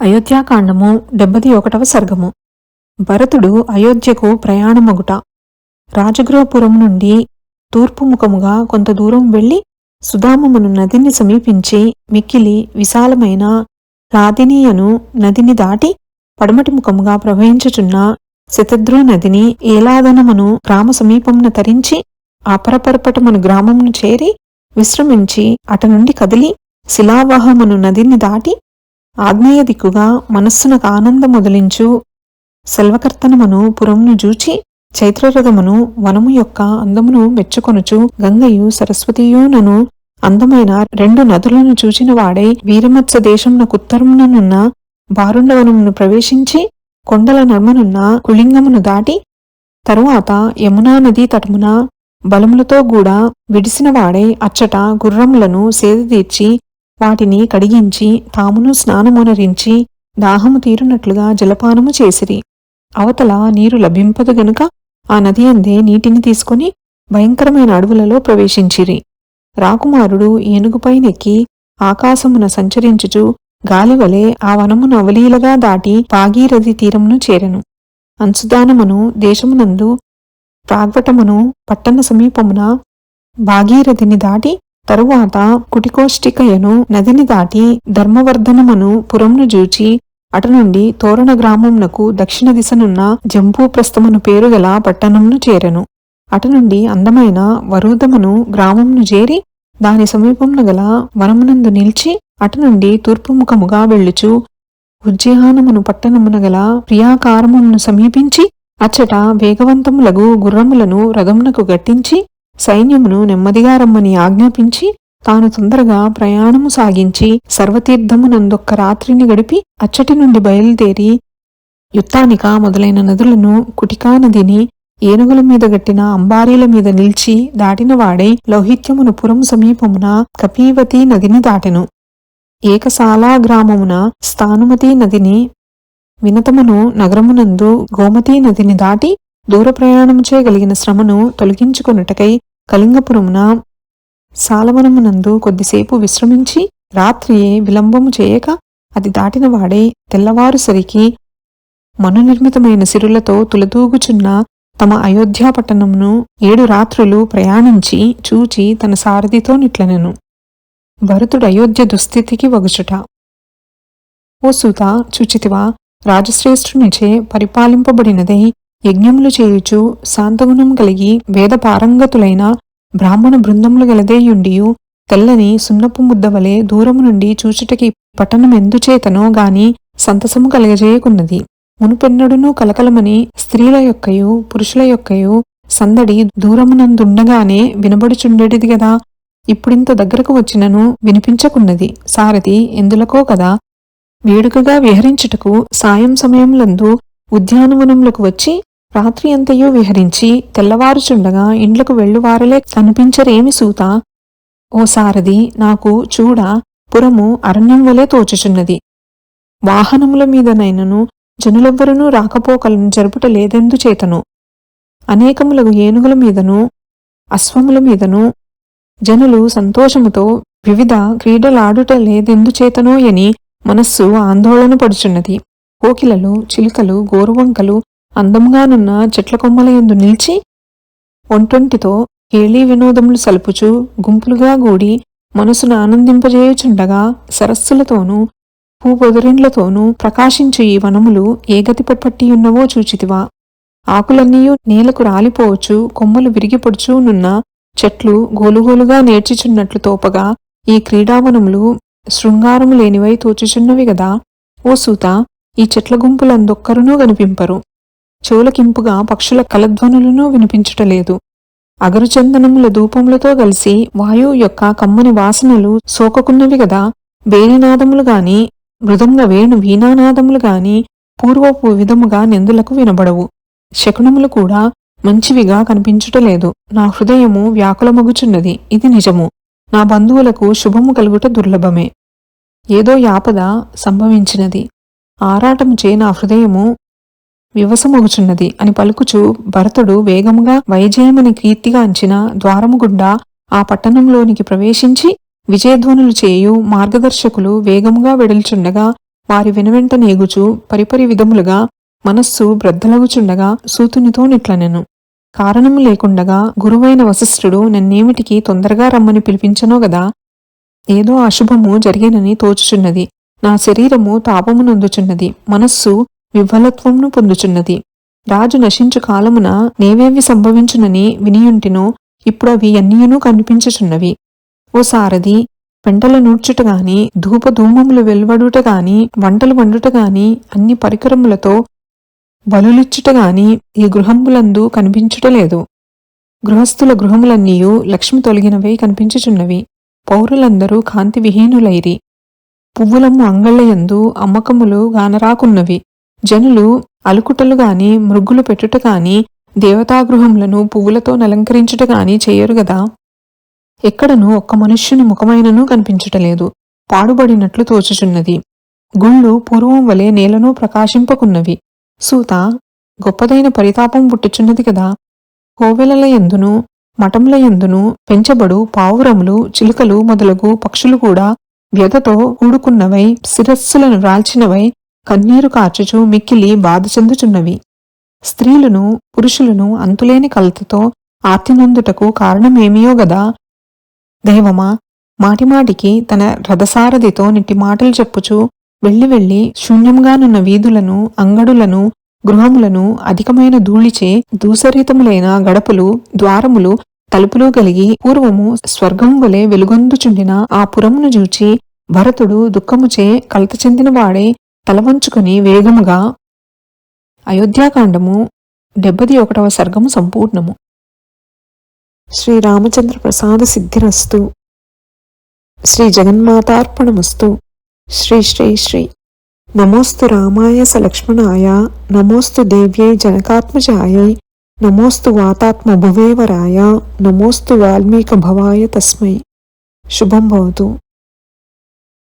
అయోధ్యాకాండము డెబ్బది ఒకటవ సర్గము. భరతుడు అయోధ్యకు ప్రయాణమగుట. రాజగృహపురం నుండి తూర్పు ముఖముగా కొంత దూరం వెళ్ళి సుధామమును నదిని సమీపించి మిక్కిలి విశాలమైన రాధినీయను నదిని దాటి పడమటి ముఖముగా ప్రవహించుచున్న శతద్రు నదిని ఏలాదనమును గ్రామ సమీపమున తరించి అపరపరపటమును గ్రామమును చేరి విశ్రమించి అట నుండి కదిలి శిలావాహమును నదిని దాటి ఆగ్నేయ దిక్కుగా మనస్సునకు ఆనందం మొదలించు సెల్వకర్తనమును పురమును జూచి చైత్రరథమును వనము యొక్క అందమును మెచ్చుకొనుచు గంగయు సరస్వతియునను అందమైన రెండు నదులను చూచిన వాడై వీరమత్స దేశమునకుత్తరముననున్న బారుండవనమును ప్రవేశించి కొండల నర్మనున్న కుళింగమును దాటి తరువాత యమునా నదీ తటమున బలములతో గూడా విడిసిన వాడై అచ్చట గుర్రములను సేదతీర్చి వాటిని కడిగించి తామును స్నానమునరించి దాహము తీరునట్లుగా జలపానము చేసిరి. అవతల నీరు లభింపదు గనుక ఆ నది అందే నీటిని తీసుకొని భయంకరమైన అడవులలో ప్రవేశించిరి. రాకుమారుడు ఏనుగుపై నెక్కి ఆకాశమున సంచరించుచు గాలివలే ఆ వనమును అవలీలగా దాటి భాగీరథి తీరమును చేరెను. అంశుదానమును దేశమునందు ప్రాగ్వటమును పట్టణ సమీపమున భాగీరథిని దాటి తరువాత కుటికోష్టికయను నదిని దాటి ధర్మవర్ధనమును పురంను జూచి అటు నుండి తోరణ గ్రామమునకు దక్షిణ దిశనున్న జంబూప్రస్థమును పేరుగల పట్టణమును చేరెను. అటు నుండి అందమైన వరూధమును గ్రామమును చేరి దాని సమీపమున గల వనమునందు నిలిచి అటు నుండి తూర్పు ముఖముగా వెళ్ళుచు ఉజ్జయానమును పట్టణమున గల ప్రియాకారమును సమీపించి అచ్చట వేగవంతములగు గుర్రములను రథమునకు గట్టించి సైన్యమును నెమ్మదిగా రమ్మని ఆజ్ఞాపించి తాను తొందరగా ప్రయాణము సాగించి సర్వతీర్థమునందొక్క రాత్రిని గడిపి అచ్చటి నుండి బయలుదేరి యుత్తానిక మొదలైన నదులను కుటికా నదిని ఏనుగుల మీద గట్టిన అంబారీల మీద నిలిచి దాటినవాడై లౌహిత్యమును పురం సమీపమున కపీవతి నదిని దాటెను. ఏకశాలా గ్రామమున స్థానుమతి నదిని వినతమును నగరమునందు గోమతీ నదిని దాటి దూర ప్రయాణము చేయగలిగిన శ్రమను తొలగించుకొనుటకై కళింగపురమున సాలవనమునందు కొద్దిసేపు విశ్రమించి రాత్రియే విలంబము చేయక అది దాటిన వాడే తెల్లవారుసరికి మనునిర్మితమైన సిరులతో తులదూగుచున్న తమ అయోధ్యాపట్టణమును ఏడు రాత్రులు ప్రయాణించి చూచి తన సారథితో నిట్లనెను. భరతుడు అయోధ్య దుస్థితికి వగుచుట. ఓ సూత చూచితివా రాజశ్రేష్ఠునిచే పరిపాలింపబడినదై యజ్ఞములు చేయుచు శాంతగుణం కలిగి వేద పారంగతులైన బ్రాహ్మణ బృందములు గలదేయుండియు తెల్లని సున్నపు ముద్ద వలె దూరము నుండి చూచుటకి పట్టణమెందుచేతనో గాని సంతసము కలగజేయకున్నది. మునుపెన్నడునూ కలకలమని స్త్రీల యొక్కయు పురుషుల యొక్కయు సందడి దూరమునందుండగానే వినబడుచుండేటిది గదా? ఇప్పుడింత దగ్గరకు వచ్చినను వినిపించకున్నది. సారథి ఎందులకో కదా? వేడుకగా విహరించుటకు సాయం సమయములందు ఉద్యానవనంలోకి వచ్చి రాత్రి అంతయు విహరించి తెల్లవారుచుండగా ఇండ్లకు వెళ్ళువారలే కనిపించరేమి సూత? ఓ సారథి నాకు చూడ పురము అరణ్యం వలె తోచుచున్నది. వాహనముల మీదనైనను జనులెవ్వరూ రాకపోకలను జరుపుట లేదెందుచేతను అనేకములకు ఏనుగుల మీదను అశ్వముల మీదను జనులు సంతోషముతో వివిధ క్రీడలాడుట లేదెందుచేతనో అని మనస్సు ఆందోళన పడుచున్నది కోకిలలు చిలుకలు గోరువంకలు అందముగానున్న చెట్ల కొమ్మలయందు నిలిచి ఒంటొంటితో హేళీ వినోదములు సలుపుచు గుంపులుగా గూడి మనసును ఆనందింపజేయుచుండగా సరస్సులతోనూ పూపొదురిండ్లతోనూ ప్రకాశించు ఈ వనములు ఏ గతి పట్టియున్నవో చూచితివా. ఆకులన్నీయు నేలకు రాలిపోవచ్చు కొమ్మలు విరిగిపడుచూనున్న చెట్లు గోలుగోలుగా నేర్చిచున్నట్లు తోపగా ఈ క్రీడావనములు శృంగారము లేనివై తోచుచున్నవి గదా. ఓ సూత ఈ చెట్ల గుంపులందొక్కరునూ కనిపింపరు చెవులకింపుగా పక్షుల కలధ్వనులను వినిపించుటలేదు. అగరుచందనముల ధూపములతో కలిసి వాయువు యొక్క కమ్మని వాసనలు సోకకున్నవి గదా. వేణినాదములు గాని మృదంగ వేణు వీణానాదములు గాని పూర్వపు విధముగా నిందులకు వినబడవు. శకునములు కూడా మంచివిగా కనిపించుటలేదు. నా హృదయము వ్యాకులమగుచున్నది. ఇది నిజము. నా బంధువులకు శుభము కలుగుట దుర్లభమే. ఏదో యాపద సంభవించినది. ఆరాటముచే నా హృదయము వివసమొగుచున్నది అని పలుకుచు భరతుడు వేగముగా వైజయమని కీర్తిగాంచిన ద్వారము గుండా ఆ పట్టణంలోనికి ప్రవేశించి విజయధ్వనులు చేయు మార్గదర్శకులు వేగముగా వెడల్చుండగా వారి వెనువెంట నేగుచు పరిపరి విధములుగా మనస్సు బ్రద్దలగుచుండగా సూతునితో నిట్లనెను. కారణము లేకుండగా గురువైన వశిష్ఠుడు నన్నేమిటికి తొందరగా రమ్మని పిలిపించనో గదా? ఏదో అశుభము జరిగేనని తోచుచున్నది. నా శరీరము తాపమునందుచున్నది మనస్సు విఫలత్వమును పొందుచున్నది. రాజు నశించు కాలమున నేవేవి సంభవించునని వినియుంటినో ఇప్పుడు అవి కనిపించుచున్నవి. ఓ సారథి పెంటల నూర్చుట గాని ధూపధూమములు వెలువడుట గాని వంటలు వండుట గాని అన్ని పరికరములతో బలులిచ్చుట గాని ఈ గృహంబులందు కనిపించుటలేదు గృహస్థుల గృహములన్నీయు లక్ష్మి తొలగినవై కనిపించుచున్నవి. పౌరులందరూ కాంతి విహీనులైరి పువ్వులమ్ము అంగళ్ళయందు అమ్మకములు గానరాకున్నవి. జనులు అలుకుటలు గాని మృగ్గులు పెట్టుట గాని దేవతాగృహములను పువ్వులతో నలంకరించుట గాని చేయరు గదా. ఎక్కడనూ ఒక్క మనుష్యుని ముఖమైననూ కనిపించటలేదు పాడుబడినట్లు తోచుచున్నది. గుళ్ళు పూర్వం వలె నేలను ప్రకాశింపకున్నవి. సూత గొప్పదైన పరితాపం పుట్టుచున్నది కదా. కోవెలల ఎందును మఠముల ఎందును పెంచబడు పావురములు చిలుకలు మొదలగు పక్షులు కూడా వ్యధతో కూడుకున్నవై శిరస్సులను రాల్చినవై కన్నీరు కార్చుచు మిక్కిలి బాధ చెందుచున్నవి. స్త్రీలను పురుషులను అంతులేని కలతతో ఆర్తినందుటకు కారణమేమియో గదా? దేవమా మాటిమాటికి తన రథసారథితో నిట్టి మాటలు చెప్పుచు వెళ్ళి వెళ్ళి శూన్యంగానున్న వీధులను అంగడులను గృహములను అధికమైన ధూళిచే దూసరితములైన గడపలు ద్వారములు తలుపులు కలిగి పూర్వము స్వర్గం వలె వెలుగొందుచుండిన ఆ పురమును చూచి భరతుడు దుఃఖముచే కలత చెందినవాడే తలవంచుకుని వేగముగా అయోధ్యాకాండము డెబ్బది ఒకటవ సర్గము సంపూర్ణము. శ్రీరామచంద్ర ప్రసాద సిద్ధిరస్తు. శ్రీ జగన్మాతార్పణమస్తు. శ్రీ శ్రీ శ్రీ. నమోస్తు రామాయ సలక్ష్మణాయ. నమోస్తు దేవ్యై జనకాత్మజాయై. नमोस्तु वातात्मभुवेवराय नमोस्तु वाल्मीकभवाय तस्मै। शुभम भवतु।